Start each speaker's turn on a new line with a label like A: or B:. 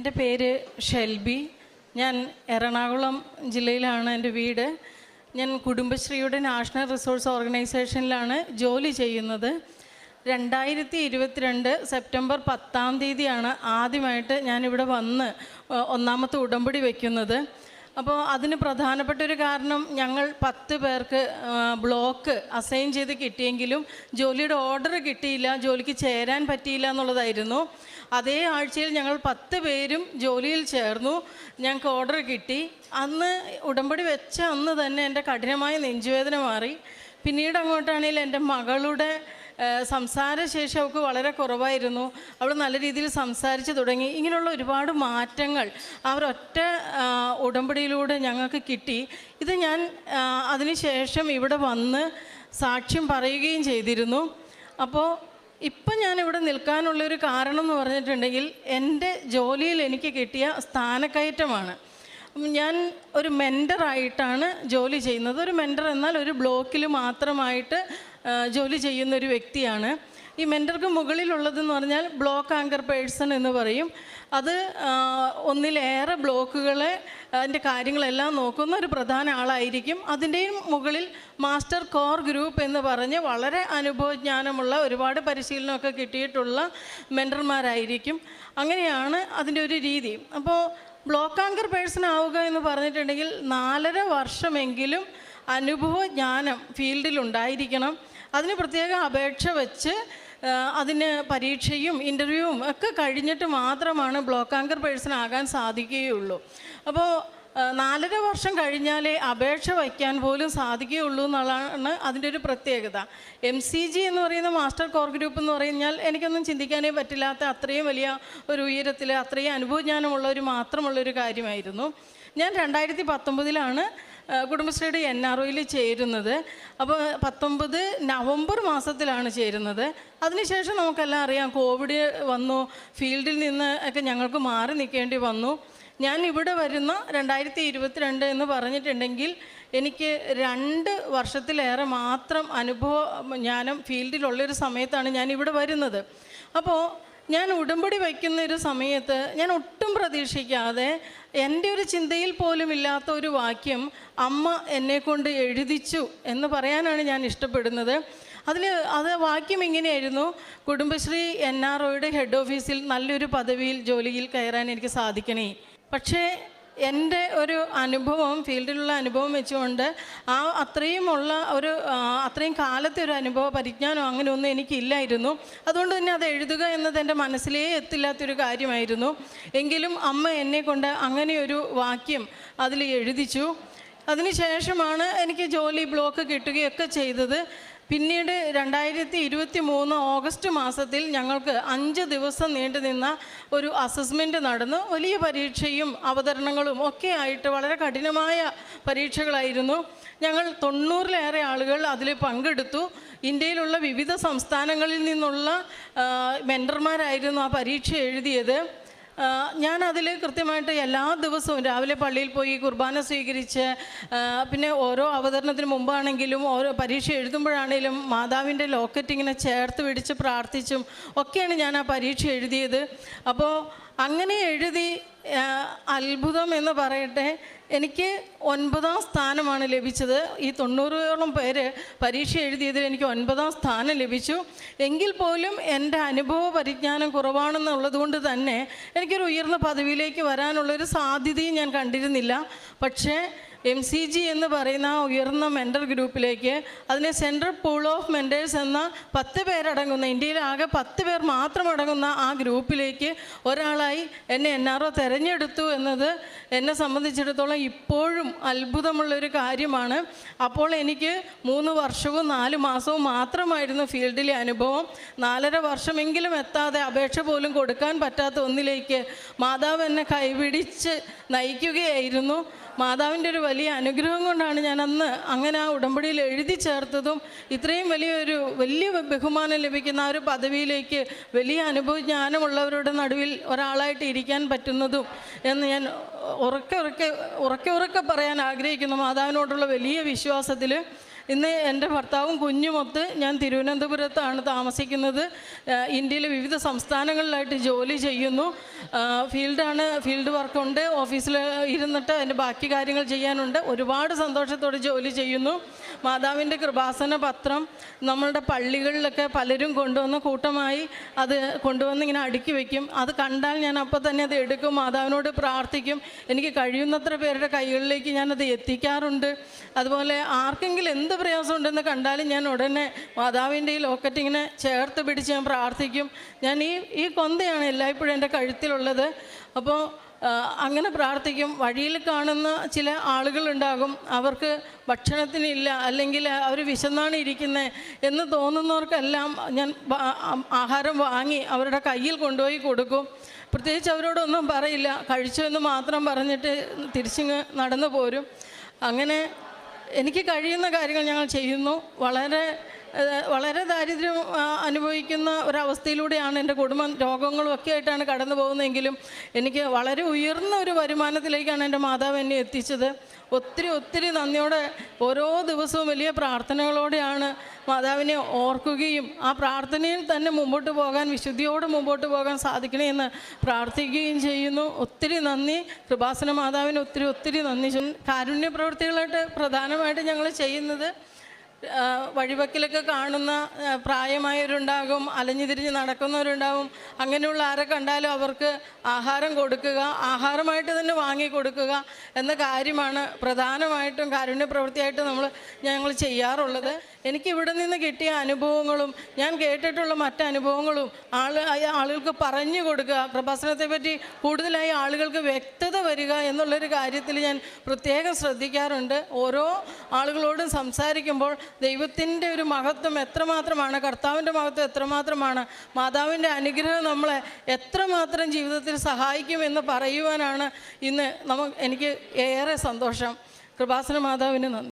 A: എന്റെ പേര് ഷെൽബി. ഞാൻ എറണാകുളം ജില്ലയിലാണ് എന്റെ വീട്. ഞാൻ കുടുംബശ്രീയുടെ നാഷണൽ റിസോഴ്സ് ഓർഗനൈസേഷനിലാണ് ജോലി ചെയ്യുന്നത്. രണ്ടായിരത്തി ഇരുപത്തിരണ്ട് സെപ്റ്റംബർ പത്താം തീയതിയാണ് ആദ്യമായിട്ട് ഞാനിവിടെ വന്ന് ഒന്നാമത്തെ ഉടമ്പടി വയ്ക്കുന്നത് അപ്പോൾ അതിന് പ്രധാനപ്പെട്ട ഒരു കാരണം ഞങ്ങൾ പത്ത് പേർക്ക് ബ്ലോക്ക് അസൈൻ ചെയ്ത് കിട്ടിയെങ്കിലും ജോലിയുടെ ഓർഡർ കിട്ടിയില്ല ജോലിക്ക് ചേരാൻ പറ്റിയില്ല എന്നുള്ളതായിരുന്നു. അതേ ആഴ്ചയിൽ ഞങ്ങൾ പത്ത് പേരും ജോലിയിൽ ചേർന്നു ഞങ്ങൾക്ക് ഓർഡർ കിട്ടി. അന്ന് ഉടമ്പടി വെച്ച അന്ന് തന്നെ എന്റെ കഠിനമായ നെഞ്ചുവേദന മാറി. പിന്നീട് അങ്ങോട്ടാണെങ്കിൽ എന്റെ മകളുടെ സംസാരശേഷി അവൾക്ക് വളരെ കുറവായിരുന്നു. അവൾ നല്ല രീതിയിൽ സംസാരിച്ച് തുടങ്ങി. ഇങ്ങനെയുള്ള ഒരുപാട് മാറ്റങ്ങൾ ആ ഒരൊറ്റ ഉടമ്പടിയിലൂടെ ഞങ്ങൾക്ക് കിട്ടി. ഇത് ഞാൻ അതിനുശേഷം ഇവിടെ വന്ന് സാക്ഷ്യം പറയുകയും ചെയ്തിരുന്നു. അപ്പോൾ ഇപ്പം ഞാനിവിടെ നിൽക്കാനുള്ളൊരു കാരണം എന്ന് പറഞ്ഞിട്ടുണ്ടെങ്കിൽ എന്റെ ജോലിയിൽ എനിക്ക് കിട്ടിയ സ്ഥാനക്കയറ്റമാണ്. ഞാൻ ഒരു മെന്ററായിട്ടാണ് ജോലി ചെയ്യുന്നത്. ഒരു മെന്റർ എന്നാൽ ഒരു ബ്ലോക്കിൽ മാത്രമായിട്ട് ജോലി ചെയ്യുന്ന ഒരു വ്യക്തിയാണ്. ഈ മെന്റർക്ക് മുകളിലുള്ളതെന്ന് പറഞ്ഞാൽ ബ്ലോക്ക് ആങ്കർ പേഴ്സൺ എന്ന് പറയും. അത് ഒന്നിലേറെ ബ്ലോക്കുകളെ അതിന്റെ കാര്യങ്ങളെല്ലാം നോക്കുന്ന ഒരു പ്രധാന ആളായിരിക്കും. അതിന്റെയും മുകളിൽ മാസ്റ്റർ കോർ ഗ്രൂപ്പ് എന്ന് പറഞ്ഞ് വളരെ അനുഭവജ്ഞാനമുള്ള ഒരുപാട് പരിശീലനമൊക്കെ കിട്ടിയിട്ടുള്ള മെന്റർമാരായിരിക്കും. അങ്ങനെയാണ് അതിന്റെ ഒരു രീതി. അപ്പോൾ ബ്ലോക്ക് ആങ്കർ പേഴ്സൺ ആവുക എന്ന് പറഞ്ഞിട്ടുണ്ടെങ്കിൽ നാലര വർഷമെങ്കിലും അനുഭവ ജ്ഞാനം ഫീൽഡിൽ ഉണ്ടായിരിക്കണം. അതിന് പ്രത്യേക അപേക്ഷ വെച്ച് അതിന് പരീക്ഷയും ഇന്റർവ്യൂവും ഒക്കെ കഴിഞ്ഞിട്ട് മാത്രമാണ് ബ്ലോക്ക് ആങ്കർ പേഴ്സൺ ആകാൻ സാധിക്കുകയുള്ളൂ. അപ്പോൾ നാലര വർഷം കഴിഞ്ഞാലേ അപേക്ഷ വയ്ക്കാൻ പോലും സാധിക്കുകയുള്ളൂ എന്നുള്ളതാണ് അതിന്റെ ഒരു പ്രത്യേകത. എം സി ജി എന്ന് പറയുന്ന മാസ്റ്റർ കോർ ഗ്രൂപ്പ് എന്ന് പറഞ്ഞാൽ എനിക്കൊന്നും ചിന്തിക്കാനേ പറ്റില്ലാത്ത അത്രയും വലിയ ഒരു ഉയരത്തിൽ അത്രയും അനുഭവജ്ഞാനമുള്ളവർ മാത്രമുള്ളൊരു കാര്യമായിരുന്നു. ഞാൻ രണ്ടായിരത്തി പത്തൊമ്പതിലാണ് കുടുംബശ്രീയുടെ എൻ ആർ ഒയിൽ ചേരുന്നത്. അപ്പോൾ പത്തൊമ്പത് നവംബർ മാസത്തിലാണ് ചേരുന്നത്. അതിനുശേഷം നമുക്കെല്ലാം അറിയാം കോവിഡ് വന്നു ഫീൽഡിൽ നിന്ന് ഒക്കെ ഞങ്ങൾക്ക് മാറി നിൽക്കേണ്ടി വന്നു. ഞാൻ ഇവിടെ വരുന്ന രണ്ടായിരത്തി ഇരുപത്തിരണ്ട് എന്ന് പറഞ്ഞിട്ടുണ്ടെങ്കിൽ എനിക്ക് രണ്ട് വർഷത്തിലേറെ മാത്രം അനുഭവ ജ്ഞാനം ഫീൽഡിലുള്ളൊരു സമയത്താണ് ഞാൻ ഇവിടെ വരുന്നത്. അപ്പോൾ ഞാൻ ഉടമ്പടി വയ്ക്കുന്ന ഒരു സമയത്ത് ഞാൻ ഒട്ടും പ്രതീക്ഷിക്കാതെ എന്റെ ഒരു ചിന്തയിൽ പോലും ഇല്ലാത്ത ഒരു വാക്യം അമ്മ എന്നെക്കൊണ്ട് എഴുതിച്ചു എന്ന് പറയാനാണ് ഞാൻ ഇഷ്ടപ്പെടുന്നത്. അതിൽ അത് വാക്യം ഇങ്ങനെയായിരുന്നു. കുടുംബശ്രീ എൻ ആർ ഒയുടെ ഹെഡ് ഓഫീസിൽ നല്ലൊരു പദവിയിൽ ജോലിയിൽ കയറാൻ എനിക്ക് സാധിക്കണേ. പക്ഷേ എന്റെ ഒരു അനുഭവം ഫീൽഡിലുള്ള അനുഭവം വെച്ചുകൊണ്ട് ആ അത്രയുമുള്ള ഒരു അത്രയും കാലത്തെ ഒരു അനുഭവ പരിജ്ഞാനം അങ്ങനെയൊന്നും എനിക്കില്ലായിരുന്നു. അതുകൊണ്ട് തന്നെ അത് എഴുതുക എന്നത് എന്റെ മനസ്സിലേ എത്തില്ലാത്തൊരു കാര്യമായിരുന്നു. എങ്കിലും അമ്മ എന്നെ കൊണ്ട് അങ്ങനെയൊരു വാക്യം അതിൽ എഴുതിച്ചു. അതിനുശേഷമാണ് എനിക്ക് ജോലി ബ്ലോക്ക് കിട്ടുകയൊക്കെ ചെയ്തത്. പിന്നീട് രണ്ടായിരത്തി ഇരുപത്തി മൂന്ന് ഓഗസ്റ്റ് മാസത്തിൽ ഞങ്ങൾക്ക് അഞ്ച് ദിവസം നീണ്ടു നിന്ന ഒരു അസസ്മെന്റ് നടന്നു. വലിയ പരീക്ഷയും അവതരണങ്ങളും ഒക്കെ ആയിട്ട് വളരെ കഠിനമായ പരീക്ഷകളായിരുന്നു. ഞങ്ങൾ തൊണ്ണൂറിലേറെ ആളുകൾ അതിൽ പങ്കെടുത്തു. ഇന്ത്യയിലുള്ള വിവിധ സംസ്ഥാനങ്ങളിൽ നിന്നുള്ള മെന്റർമാരായിരുന്നു ആ പരീക്ഷ എഴുതിയത്. ആ, ഞാനതിൽ കൃത്യമായിട്ട് എല്ലാ ദിവസവും രാവിലെ പള്ളിയിൽ പോയി കുർബാന സ്വീകരിച്ച് പിന്നെ ഓരോ അവതരണത്തിന് മുമ്പാണെങ്കിലും ഓരോ പരീക്ഷ എഴുതുമ്പോഴാണെങ്കിലും മാതാവിന്റെ ലോക്കറ്റ് ഇങ്ങനെ ചേർത്ത് പിടിച്ച് പ്രാർത്ഥിച്ചും ഒക്കെയാണ് ഞാൻ ആ പരീക്ഷ എഴുതിയത്. അപ്പോൾ അങ്ങനെ എഴുതി അത്ഭുതം എന്ന് പറയട്ടെ എനിക്ക് ഒൻപതാം സ്ഥാനമാണ് ലഭിച്ചത്. ഈ തൊണ്ണൂറോളം പേര് പരീക്ഷ എഴുതിയതിൽ എനിക്ക് ഒൻപതാം സ്ഥാനം ലഭിച്ചു. എങ്കിൽ പോലും എന്റെ അനുഭവ പരിജ്ഞാനം കുറവാണെന്നുള്ളത് കൊണ്ട് തന്നെ എനിക്കൊരു ഉയർന്ന പദവിയിലേക്ക് വരാനുള്ളൊരു സാധ്യതയും ഞാൻ കണ്ടിരുന്നില്ല. പക്ഷേ എം സി ജി എന്ന് പറയുന്ന ഉയർന്ന മെന്റർ ഗ്രൂപ്പിലേക്ക് അതിനെ സെൻട്രൽ പൂൾ ഓഫ് മെന്റേഴ്സ് എന്ന പത്ത് പേരടങ്ങുന്ന ഇന്ത്യയിൽ ആകെ പത്ത് പേർ മാത്രം അടങ്ങുന്ന ആ ഗ്രൂപ്പിലേക്ക് ഒരാളായി എന്നെ എൻ ആർ ഒ തിരഞ്ഞെടുത്തു എന്നത് എന്നെ സംബന്ധിച്ചിടത്തോളം ഇപ്പോഴും അത്ഭുതമുള്ളൊരു കാര്യമാണ്. അപ്പോൾ എനിക്ക് മൂന്ന് വർഷവും നാല് മാസവും മാത്രമായിരുന്നു ഫീൽഡിലെ അനുഭവം. നാലര വർഷമെങ്കിലും എത്താതെ അപേക്ഷ പോലും കൊടുക്കാൻ പറ്റാത്ത ഒന്നിലേക്ക് മാതാവ് എന്നെ കൈപിടിച്ച് നയിക്കുകയായിരുന്നു. മാതാവിന്റെ ഒരു വലിയ അനുഗ്രഹം കൊണ്ടാണ് ഞാൻ അന്ന് അങ്ങനെ ആ ഉടമ്പടിയിൽ എഴുതി ചേർത്തതും ഇത്രയും വലിയൊരു വലിയ ബഹുമാനം ലഭിക്കുന്ന ആ ഒരു പദവിയിലേക്ക് വലിയ അനുഭവജ്ഞാനമുള്ളവരുടെ നടുവിൽ ഒരാളായിട്ട് ഇരിക്കാൻ പറ്റുന്നതും എന്ന് ഞാൻ ഉറക്കെ ഉറക്കെ ഉറക്കെ ഉറക്കെ പറയാൻ ആഗ്രഹിക്കുന്നു. മാതാവിനോടുള്ള വലിയ വിശ്വാസത്തിൽ ഇന്ന് എന്റെ ഭർത്താവും കുഞ്ഞുമൊത്ത് ഞാൻ തിരുവനന്തപുരത്താണ് താമസിക്കുന്നത്. ഇന്ത്യയിലെ വിവിധ സംസ്ഥാനങ്ങളിലായിട്ട് ജോലി ചെയ്യുന്നു. ഫീൽഡാണ് ഫീൽഡ് വർക്കുണ്ട്. ഓഫീസിൽ ഇരുന്നിട്ട് അതിന്റെ ബാക്കി കാര്യങ്ങൾ ചെയ്യാനുണ്ട്. ഒരുപാട് സന്തോഷത്തോടെ ജോലി ചെയ്യുന്നു. മാതാവിന്റെ കൃപാസന പത്രം നമ്മളുടെ പള്ളികളിലൊക്കെ പലരും കൊണ്ടുവന്ന് കൂട്ടമായി അത് കൊണ്ടുവന്ന് ഇങ്ങനെ അടുക്കി വയ്ക്കും അത് കണ്ടാൽ ഞാൻ അപ്പോൾ തന്നെ അത് എടുക്കും. മാതാവിനോട് പ്രാർത്ഥിക്കും. എനിക്ക് കഴിയുന്നത്ര പേരുടെ കൈകളിലേക്ക് ഞാനത് എത്തിക്കാറുണ്ട്. അതുപോലെ ആർക്കെങ്കിലും എന്ത് പ്രയാസം ഉണ്ടെന്ന് കണ്ടാലും ഞാൻ ഉടനെ മാതാവിന്റെ ഈ ലോക്കറ്റ് ഇങ്ങനെ ചേർത്ത് പിടിച്ച് ഞാൻ പ്രാർത്ഥിക്കും. ഞാൻ ഈ ഈ കൊന്തയാണ് എല്ലായ്പ്പോഴും എന്റെ കഴുത്തിലുള്ളത്. അപ്പോൾ അങ്ങനെ പ്രാർത്ഥിക്കും. വഴിയിൽ കാണുന്ന ചില ആളുകളുണ്ടാകും. അവർക്ക് ഭക്ഷണത്തിനില്ല അല്ലെങ്കിൽ അവർ വിശന്നാണ് ഇരിക്കുന്നത് എന്ന് തോന്നുന്നവർക്കെല്ലാം ഞാൻ ആഹാരം വാങ്ങി അവരുടെ കയ്യിൽ കൊണ്ടുപോയി കൊടുക്കും. പ്രത്യേകിച്ച് അവരോടൊന്നും പറയില്ല. കഴിച്ചു എന്ന് മാത്രം പറഞ്ഞിട്ട് തിരിച്ചിങ്ങ് നടന്നു പോരും. അങ്ങനെ എനിക്ക് കഴിയുന്ന കാര്യങ്ങൾ ഞങ്ങൾ ചെയ്യുന്നു. വളരെ വളരെ ദാരിദ്ര്യം അനുഭവിക്കുന്ന ഒരവസ്ഥയിലൂടെയാണ് എന്റെ കുടുംബം രോഗങ്ങളും ഒക്കെ ആയിട്ടാണ് കടന്നു പോകുന്നതെങ്കിലും എനിക്ക് വളരെ ഉയർന്ന ഒരു വരുമാനത്തിലേക്കാണ് എന്റെ മാതാവ് എന്നെ എത്തിച്ചത്. ഒത്തിരി ഒത്തിരി നന്ദിയോടെ ഓരോ ദിവസവും വലിയ പ്രാർത്ഥനകളോടെയാണ് മാതാവിനെ ഓർക്കുകയും ആ പ്രാർത്ഥനയിൽ തന്നെ മുമ്പോട്ട് പോകാൻ വിശുദ്ധിയോടെ മുമ്പോട്ട് പോകാൻ സാധിക്കണമെന്ന് പ്രാർത്ഥിക്കുകയും ചെയ്യുന്നു. ഒത്തിരി നന്ദി. കൃപാസന മാതാവിന് ഒത്തിരി ഒത്തിരി നന്ദി. കാരുണ്യ പ്രവൃത്തികളായിട്ട് പ്രധാനമായിട്ട് ഞങ്ങൾ ചെയ്യുന്നത് വഴിവക്കിലൊക്കെ കാണുന്ന പ്രായമായവരുണ്ടാകും അലഞ്ഞു തിരിഞ്ഞ് നടക്കുന്നവരുണ്ടാകും. അങ്ങനെയുള്ള ആരെ കണ്ടാലും അവർക്ക് ആഹാരം കൊടുക്കുക ആഹാരമായിട്ട് തന്നെ വാങ്ങി കൊടുക്കുക എന്ന കാര്യമാണ് പ്രധാനമായിട്ടും കാരുണ്യ പ്രവൃത്തിയായിട്ട് നമ്മൾ ഞങ്ങൾ ചെയ്യാറുള്ളത്. എനിക്ക് ഇവിടെ നിന്ന് കിട്ടിയ അനുഭവങ്ങളും ഞാൻ കേട്ടിട്ടുള്ള മറ്റ് അനുഭവങ്ങളും ആൾ ആളുകൾക്ക് പറഞ്ഞു കൊടുക്കുക കൃപാസനത്തെ പറ്റി കൂടുതലായി ആളുകൾക്ക് വ്യക്തത വരിക എന്നുള്ളൊരു കാര്യത്തിൽ ഞാൻ പ്രത്യേകം ശ്രദ്ധിക്കാറുണ്ട്. ഓരോ ആളുകളോടും സംസാരിക്കുമ്പോൾ ദൈവത്തിന്റെ ഒരു മഹത്വം എത്രമാത്രമാണ് കർത്താവിന്റെ മഹത്വം എത്രമാത്രമാണ് മാതാവിന്റെ അനുഗ്രഹം നമ്മളെ എത്രമാത്രം ജീവിതത്തിൽ സഹായിക്കും എന്ന് പറയുവാനാണ് ഇന്ന് നമുക്ക് എനിക്ക് ഏറെ സന്തോഷം. കൃപാസന മാതാവിന് നന്ദി.